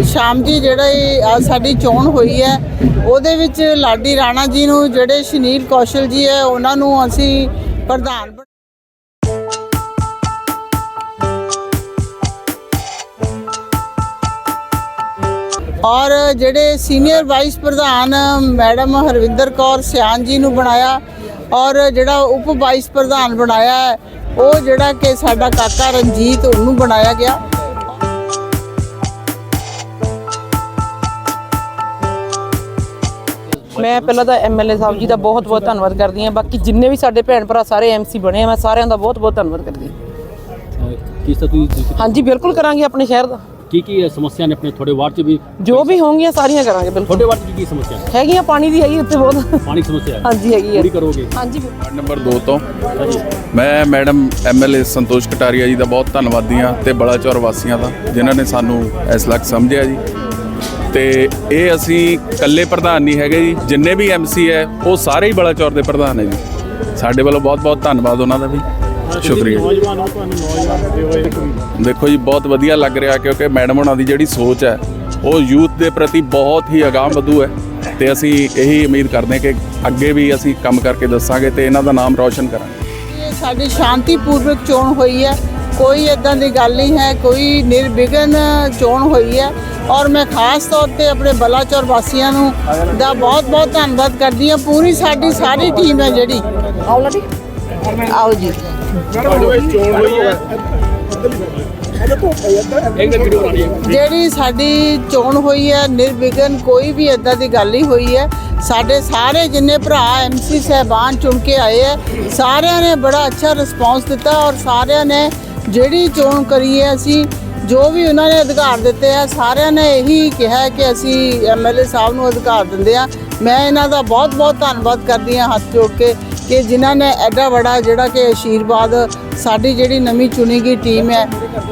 ਸ਼ਾਮ ਜੀ ਜਿਹੜਾ ਇਹ ਸਾਡੀ ਚੋਣ ਹੋਈ ਹੈ, ਉਹਦੇ ਵਿੱਚ ਲਾਡੀ ਰਾਣਾ ਜੀ ਨੂੰ ਜਿਹੜੇ ਸ਼ਨੀਲ ਕੌਸ਼ਲ ਜੀ ਹੈ, ਉਹਨਾਂ ਨੂੰ ਅਸੀਂ ਪ੍ਰਧਾਨ ਬਣਾ- ਔਰ ਜਿਹੜੇ ਸੀਨੀਅਰ ਵਾਈਸ ਪ੍ਰਧਾਨ ਮੈਡਮ ਹਰਵਿੰਦਰ ਕੌਰ ਸਿਆਨ ਜੀ ਨੂੰ ਬਣਾਇਆ, ਔਰ ਜਿਹੜਾ ਉਪ ਵਾਈਸ ਪ੍ਰਧਾਨ ਬਣਾਇਆ ਉਹ ਜਿਹੜਾ ਕਿ ਸਾਡਾ ਕਾਕਾ ਰਣਜੀਤ ਉਹਨੂੰ ਬਣਾਇਆ ਗਿਆ। ਮੈਂ ਪਹਿਲਾਂ ਤਾਂ ਐਮਐਲਏ ਸਾਹਿਬ ਜੀ ਦਾ ਬਹੁਤ ਬਹੁਤ ਧੰਨਵਾਦ ਕਰਦੀ ਹਾਂ। ਬਾਕੀ ਜਿੰਨੇ ਵੀ ਸਾਡੇ ਭੈਣ ਭਰਾ ਸਾਰੇ ਐਮਸੀ ਬਣੇ ਆ ਮੈਂ ਸਾਰਿਆਂ ਦਾ ਬਹੁਤ ਬਹੁਤ ਧੰਨਵਾਦ ਕਰਦੀ ਹਾਂ। ਕਿਸ ਤਰ੍ਹਾਂ ਤੁਸੀਂ ਹਾਂਜੀ ਬਿਲਕੁਲ ਕਰਾਂਗੇ ਆਪਣੇ ਸ਼ਹਿਰ ਦਾ। ਕੀ ਕੀ ਸਮੱਸਿਆ ਨੇ ਆਪਣੇ ਤੁਹਾਡੇ ਵਾਰਡ 'ਚ ਵੀ? ਜੋ ਵੀ ਹੋਣਗੀਆਂ ਸਾਰੀਆਂ ਕਰਾਂਗੇ ਬਿਲਕੁਲ। ਤੁਹਾਡੇ ਵਾਰਡ 'ਚ ਕੀ ਕੀ ਸਮੱਸਿਆ ਹੈ ਹੈਗੀਆਂ ਪਾਣੀ ਦੀ ਹੈਗੀ ਉੱਥੇ ਬਹੁਤ। ਪਾਣੀ ਦੀ ਸਮੱਸਿਆ ਹੈ? ਹਾਂਜੀ ਹੈਗੀ ਹੈ। ਪੂਰੀ ਕਰੋਗੇ? ਹਾਂਜੀ। ਵਾਰਡ ਨੰਬਰ 2 ਤੋਂ। ਮੈਂ ਮੈਡਮ ਐਮਐਲਏ ਸੰਤੋਸ਼ ਕਟਾਰੀਆ ਜੀ ਦਾ ਬਹੁਤ ਧੰਨਵਾਦੀ ਹਾਂ ਤੇ ਬਲਾਚੌਰ ਵਾਸੀਆਂ ਦਾ ਜਿਨ੍ਹਾਂ ਨੇ ਸਾਨੂੰ ਇਸ ਲੱਖ ਸਮਝਿਆ ਜੀ। ਤੇ ਇਹ ਅਸੀਂ ਇਕੱਲੇ ਪ੍ਰਧਾਨ ਨਹੀਂ ਹੈਗੇ ਜੀ। ਜਿੰਨੇ ਵੀ ਐਮਸੀ ਹੈ ਉਹ ਸਾਰੇ ਹੀ ਬਲਾਚੌਰ ਦੇ ਪ੍ਰਧਾਨ ਹੈ ਜੀ। ਸਾਡੇ ਵੱਲੋਂ ਬਹੁਤ ਬਹੁਤ ਧੰਨਵਾਦ ਉਹਨਾਂ ਦਾ ਵੀ। ਸ਼ੁਕਰੀਆ। ਜੀ। ਨੌਜਵਾਨ ਹੋ ਤੁਹਾਨੂੰ ਨੌਜਵਾਨ ਦੇ ਹੋਏ ਇੱਕ ਦੇਖੋ ਜੀ ਬਹੁਤ ਵਧੀਆ ਲੱਗ ਰਿਹਾ ਕਿਉਂਕਿ ਮੈਡਮ ਉਹਨਾਂ ਦੀ ਜਿਹੜੀ ਸੋਚ ਹੈ ਉਹ ਯੂਥ ਦੇ ਪ੍ਰਤੀ ਬਹੁਤ ਹੀ ਅਗਾਂਹ ਵਧੂ ਹੈ। ਤੇ ਅਸੀਂ ਇਹੀ ਉਮੀਦ ਕਰਦੇ ਹਾਂ ਕਿ ਅੱਗੇ ਵੀ ਅਸੀਂ ਕੰਮ ਕਰਕੇ ਦੱਸਾਂਗੇ ਤੇ ਇਹਨਾਂ ਦਾ ਨਾਮ ਰੌਸ਼ਨ ਕਰਾਂਗੇ। ਇਹ ਸਾਡੀ ਸ਼ਾਂਤੀਪੂਰਵਕ ਚੋਣ ਹੋਈ ਹੈ। ਕੋਈ ਇਦਾਂ ਦੀ ਗੱਲ ਨਹੀਂ ਹੈ। ਕੋਈ ਨਿਰਵਿਘਨ ਚੋਣ ਹੋਈ ਹੈ। ਔਰ ਮੈਂ ਖਾਸ ਤੌਰ ਤੇ ਆਪਣੇ ਬਲਾਚੌਰ ਵਾਸੀਆਂ ਨੂੰ ਦਾ ਬਹੁਤ ਬਹੁਤ ਧੰਨਵਾਦ ਕਰਦੀ ਹਾਂ। ਪੂਰੀ ਸਾਡੀ ਸਾਰੀ ਟੀਮ ਹੈ ਜਿਹੜੀ। ਆਓ ਜੀ ਚੋਣ ਹੋਈ ਹੈ ਹੈ ਜਿਹੜੀ ਸਾਡੀ ਚੋਣ ਹੋਈ ਹੈ ਨਿਰਵਿਘਨ ਕੋਈ ਵੀ ਇਦਾਂ ਦੀ ਗੱਲ ਨਹੀਂ ਹੋਈ ਹੈ। ਸਾਡੇ ਸਾਰੇ ਜਿੰਨੇ ਭਰਾ ਐਮਸੀ ਸਹਿਬਾਨ ਚੁਣ ਕੇ ਆਏ ਹੈ ਸਾਰਿਆਂ ਨੇ ਬੜਾ ਅੱਛਾ ਰਿਸਪੌਂਸ ਦਿੱਤਾ ਔਰ ਸਾਰਿਆਂ ਨੇ ਜਿਹੜੀ ਚੋਣ ਕਰੀ ਹੈ ਅਸੀਂ ਜੋ ਵੀ ਉਹਨਾਂ ਨੇ ਅਧਿਕਾਰ ਦਿੱਤੇ ਆ, ਸਾਰਿਆਂ ਨੇ ਇਹੀ ਕਿਹਾ ਕਿ ਅਸੀਂ ਐਮਐਲਏ ਸਾਹਿਬ ਨੂੰ ਅਧਿਕਾਰ ਦਿੰਦੇ ਆ। ਮੈਂ ਇਹਨਾਂ ਦਾ ਬਹੁਤ ਬਹੁਤ ਧੰਨਵਾਦ ਕਰਦੀ ਹਾਂ ਹੱਥ ਜੋੜ ਕੇ ਕਿ ਜਿਨ੍ਹਾਂ ਨੇ ਐਡਾ ਵੱਡਾ ਜਿਹੜਾ ਕਿ ਆਸ਼ੀਰਵਾਦ ਸਾਡੀ ਜਿਹੜੀ ਨਵੀਂ ਚੁਣੀ ਗਈ ਟੀਮ ਹੈ,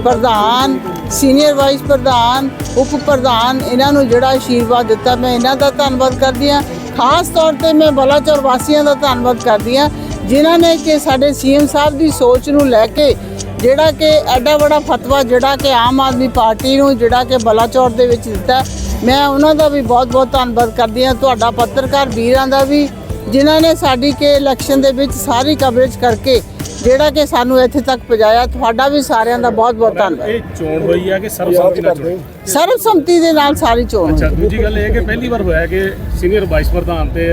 ਪ੍ਰਧਾਨ, ਸੀਨੀਅਰ ਵਾਈਸ ਪ੍ਰਧਾਨ, ਉਪ ਪ੍ਰਧਾਨ, ਇਹਨਾਂ ਨੂੰ ਜਿਹੜਾ ਆਸ਼ੀਰਵਾਦ ਦਿੱਤਾ। ਮੈਂ ਇਹਨਾਂ ਦਾ ਧੰਨਵਾਦ ਕਰਦੀ ਹਾਂ। ਖਾਸ ਤੌਰ ਤੇ ਮੈਂ ਬਲਾਚੌਰ ਵਾਸੀਆਂ ਦਾ ਧੰਨਵਾਦ ਕਰਦੀ ਹਾਂ, ਜਿਨ੍ਹਾਂ ਨੇ ਕਿ ਸਾਡੇ ਸੀਐਮ ਸਾਹਿਬ ਦੀ ਸੋਚ ਨੂੰ ਲੈ ਕੇ ਜਿਹੜਾ ਕਿ ਐਡਾ ਵੱਡਾ ਫਤਵਾ ਜਿਹੜਾ ਕਿ ਆਮ ਆਦਮੀ ਪਾਰਟੀ ਨੂੰ ਜਿਹੜਾ ਕਿ ਬਲਾਚੌਰ ਦੇ ਵਿੱਚ ਦਿੱਤਾ ਮੈਂ ਉਹਨਾਂ ਦਾ ਵੀ ਬਹੁਤ ਬਹੁਤ ਧੰਨਵਾਦ ਕਰਦੀ ਹਾਂ। ਤੁਹਾਡਾ ਪੱਤਰਕਾਰ ਵੀਰਾਂ ਦਾ ਵੀ ਜਿਨ੍ਹਾਂ ਨੇ ਸਾਡੀ ਕਿ ਇਲੈਕਸ਼ਨ ਦੇ ਵਿੱਚ ਸਾਰੀ ਕਵਰੇਜ ਕਰਕੇ ਜਿਹੜਾ ਕਿ ਸਾਨੂੰ ਇੱਥੇ ਤੱਕ ਪਹੁੰਚਾਇਆ। ਤੁਹਾਡਾ ਵੀ ਸਾਰਿਆਂ ਦਾ ਬਹੁਤ ਬਹੁਤ ਧੰਨਵਾਦ। ਇਹ ਚੋਣ ਹੋਈ ਹੈ ਕਿ ਸਰਬਸੰਮਤੀ ਨਾਲ ਚੋਣ? ਸਰਬਸੰਮਤੀ ਦੇ ਨਾਲ ਸਾਰੀ ਚੋਣ। ਅੱਛਾ ਦੂਜੀ ਗੱਲ ਇਹ ਹੈ ਕਿ ਪਹਿਲੀ ਵਾਰ ਹੋਇਆ ਕਿ ਸੀਨੀਅਰ ਵਾਈਸ ਪ੍ਰਧਾਨ ਤੇ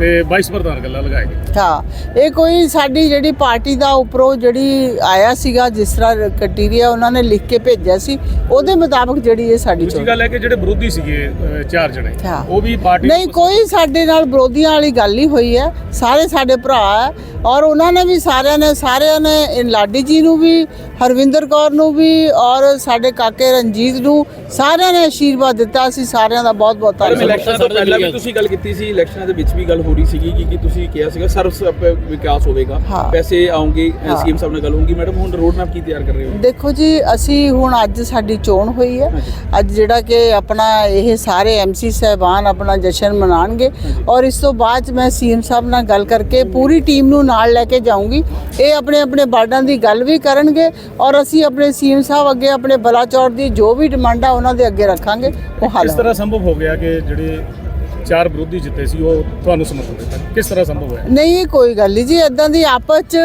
ਤੇ ਵਾਈਸ ਪ੍ਰਧਾਨ ਗੱਲਾਂ ਲਗਾਏ ਗਏ। ਹਾਂ ਇਹ ਕੋਈ ਸਾਡੀ ਜਿਹੜੀ ਪਾਰਟੀ ਦਾ ਉੱਪਰੋਂ ਜਿਹੜੀ ਆਇਆ ਸੀਗਾ ਜਿਸ ਤਰ੍ਹਾਂ ਕਟੀਰੀਆ ਉਹਨਾਂ ਨੇ ਲਿਖ ਕੇ ਭੇਜਿਆ ਸੀ ਉਹਦੇ ਮੁਤਾਬਕ ਜਿਹੜੀ ਇਹ ਸਾਡੀ ਦੂਜੀ ਚੋਣ ਗੱਲ ਹੈ ਕਿ ਜਿਹੜੇ ਵਿਰੋਧੀ ਸੀਗੇ ਅਹ, ਚਾਰ ਜਣੇ ਹਾਂ। ਉਹ ਵੀ ਪਾਰਟੀ ਨਹੀਂ ਕੋਈ ਸਾਡੇ ਨਾਲ ਵਿਰੋਧੀਆਂ ਵਾਲੀ ਗੱਲ ਹੀ ਹੋਈ ਹੈ। ਸਾਰੇ ਸਾਡੇ ਭਰਾ ਹੈ ਔਰ ਉਹਨਾਂ ਨੇ ਵੀ ਸਾਰਿਆਂ ਨੇ ਸਾਰਿਆਂ ਨੇ ਇਹ ਲਾਡੀ ਜੀ ਨੂੰ ਵੀ ਹਰਵਿੰਦਰ ਕੌਰ ਨੂੰ ਵੀ ਔਰ ਸਾਡੇ ਕਾਕੇ ਰਣਜੀਤ ਨੂੰ ਸਾਰਿਆਂ ਨੇ ਆਸ਼ੀਰਵਾਦ ਦਿੱਤਾ ਅਸੀਂ ਸਾਰਿਆਂ ਦਾ ਬਹੁਤ ਬਹੁਤ ਧੰਨਵਾਦ। ਇਲੈਕਸ਼ਨ ਤੋਂ ਪਹਿਲਾਂ ਵੀ ਤੁਸੀਂ ਗੱਲ ਕੀਤੀ ਸੀ ਇਲੈਕਸ਼ਨਾਂ ਦੇ ਵਿੱਚ ਵੀ ਗੱਲ ਹੋ ਰਹੀ ਸੀਗੀ ਕਿ ਕਿ ਤੁਸੀਂ ਕਿਹਾ ਸੀਗਾ ਸਰਵ ਵਿਕਾਸ ਹੋਵੇਗਾ। ਹਾਂ। ਪੈਸੇ ਆਉਂਗੇ ਹਾਂ। ਸੀਐਮ ਸਾਹਿਬ ਨਾਲ ਗੱਲ ਹੋਊਗੀ। ਮੈਡਮ ਹੁਣ ਰੋਡ ਮੈਪ ਕੀ ਤਿਆਰ ਕਰ ਰਹੇ ਹੋ? ਦੇਖੋ ਜੀ ਅਸੀਂ ਹੁਣ ਅੱਜ ਸਾਡੀ ਚੋਣ ਹੋਈ ਹੈ। ਅੱਜ ਜਿਹੜਾ ਕਿ ਆਪਣਾ ਇਹ ਸਾਰੇ ਐਮਸੀ ਸਹਿਬਾਨ ਆਪਣਾ ਜਸ਼ਨ ਮਨਾਣਗੇ। ਔਰ ਇਸ ਤੋਂ ਬਾਅਦ 'ਚ ਮੈਂ ਸੀਐਮ ਸਾਹਿਬ ਨਾਲ ਗੱਲ ਕਰਕੇ ਪੂਰੀ ਟੀਮ ਨੂੰ ਨਾਲ ਲੈ ਕੇ ਜਾਊਂਗੀ। ਇਹ ਆਪਣੇ ਆਪਣੇ ਬਾਰਡਾਂ ਦੀ ਗੱਲ ਵੀ ਕਰਨਗੇ ਔਰ ਅਸੀਂ ਆਪਣੇ ਸੀਐਮ ਸਾਹਿਬ ਅੱਗੇ ਆਪਣੇ ਬਲਾਚੌਰ ਦੀ ਜੋ ਵੀ ਡਿਮਾਂਡ ਆ ਉਹਨਾਂ ਦੇ ਅੱਗੇ ਰੱਖਾਂਗੇ ਉਹ ਹੱਲ ਕਿਸ ਤਰ੍ਹਾਂ ਸੰਭਵ ਹੋ ਗਿਆ ਕਿ ਜਿਹੜੇ ਚਾਰ ਵਿਰੋਧੀ ਜਿੱਤੇ ਸੀ ਉਹ ਤੁਹਾਨੂੰ ਸਮਰਥਨ ਦਿੱਤਾ। ਕਿਸ ਤਰ੍ਹਾਂ ਸੰਭਵ ਹੋਇਆ? ਨਹੀਂ ਕੋਈ ਗੱਲ ਨਹੀਂ ਜੀ ਇਦਾਂ ਦੀ ਆਪਸ ਚ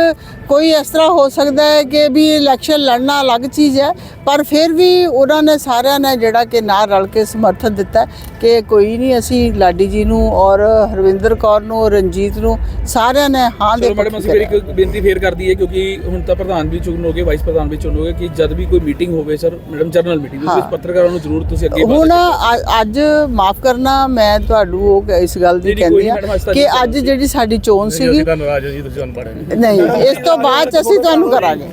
ਕੋਈ ਇਸ ਤਰ੍ਹਾਂ ਹੋ ਸਕਦਾ ਹੈ ਕਿ ਵੀ ਇਲੈਕਸ਼ਨ ਲੜਨਾ ਅਲੱਗ ਚੀਜ਼ ਹੈ ਪਰ ਫਿਰ ਵੀ ਉਹਨਾਂ ਨੇ ਸਾਰਿਆਂ ਨੇ ਜਿਹੜਾ ਕਿ ਨਾਲ ਰਲ ਕੇ ਸਮਰਥਨ ਦਿੱਤਾ ਹੈ ਕਿ ਕੋਈ ਨਹੀਂ ਅਸੀਂ ਲਾਡੀ ਜੀ ਨੂੰ ਔਰ ਹਰਵਿੰਦਰ ਕੌਰ ਨੂੰ ਔਰ ਰਣਜੀਤ ਨੂੰ ਸਾਰਿਆਂ ਨੇ ਹਾਂ ਦੇ ਚਲੋ ਮੈਡਮ ਅਸੀਂ ਇੱਕ ਬੇਨਤੀ ਫੇਰ ਕਰ ਦਈਏ ਕਿਉਂਕਿ ਹੁਣ ਤਾਂ ਪ੍ਰਧਾਨ ਵੀ ਚੁਣੋਗੇ ਵਾਈਸ ਪ੍ਰਧਾਨ ਵੀ ਚੁਣੋਗੇ ਕਿ ਜਦ ਵੀ ਕੋਈ ਮੀਟਿੰਗ ਹੋਵੇ ਸਰ ਮੈਡਮ ਜਰਨਲ ਮੀਟਿੰਗ ਉਸ ਵਿੱਚ ਹਾਂ। ਪੱਤਰਕਾਰਾਂ ਨੂੰ ਜ਼ਰੂਰ ਤੁਸੀਂ ਅੱਗੇ ਹੁਣ ਅ- ਅੱਜ ਮਾਫ ਕਰਨਾ ਮੈਂ ਤੁਹਾਨੂੰ ਉਹ ਇਸ ਗੱਲ ਦੀ ਕਹਿੰਦੀ ਆ ਕਿ ਅੱਜ ਜਿਹੜੀ ਸਾਡੀ ਚੋਣ ਸੀਗੀ ਨਹੀਂ ਇਸ ਤੋਂ ਬਾਅਦ 'ਚ ਅਸੀਂ ਤੁਹਾਨੂੰ ਕਰਾਂਗੇ।